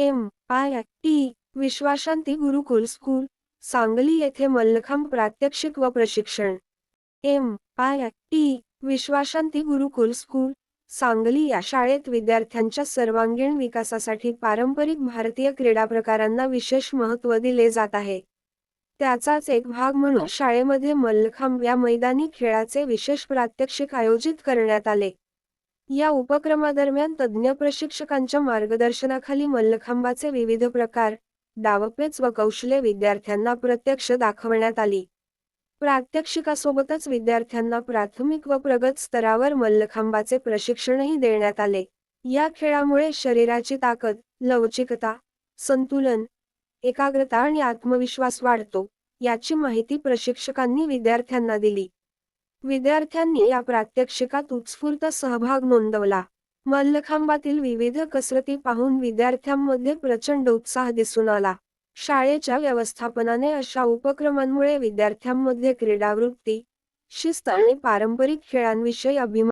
M I T Vishwashanti Gurukul school Sangli येथे मल्लखांब प्रात्यक्षिक व प्रशिक्षण. M I T Vishwashanti Gurukul school Sangli या शाळेत विद्यार्थ्यांच्या सर्वांगीण विकासासाठी पारंपरिक भारतीय क्रीडा प्रकारांना विशेष महत्त्व दिले जात आहे. त्याचाच एक भाग म्हणून शाळेमध्ये मल्लखांब या मैदानी खेळाचे विशेष प्रात्यक्षिक आयोजित करण्यात आले. या उपक्रमादरम्यान तज्ज्ञ प्रशिक्षकांच्या मार्गदर्शनाखाली मल्लखांबाचे विविध प्रकार डावपेच व कौशल्य विद्यार्थ्यांना प्रत्यक्ष दाखवण्यात आली. प्रात्यक्षिकासोबतच विद्यार्थ्यांना प्राथमिक व प्रगत स्तरावर मल्लखांबाचे प्रशिक्षणही देण्यात आले. या खेळामुळे शरीराची ताकद लवचिकता संतुलन एकाग्रता आणि आत्मविश्वास वाढतो याची माहिती प्रशिक्षकांनी विद्यार्थ्यांना दिली. विद्यार्थ्यांनी या प्रात्यक्षिकात उत्स्फूर्त सहभाग नोंदवला. मल्लखांबातील विविध कसरती पाहून विद्यार्थ्यांमध्ये प्रचंड उत्साह दिसून आला. शाळेच्या व्यवस्थापनाने अशा उपक्रमांमुळे विद्यार्थ्यांमध्ये क्रीडावृत्ती शिस्त आणि पारंपरिक खेळांविषयी अभिमान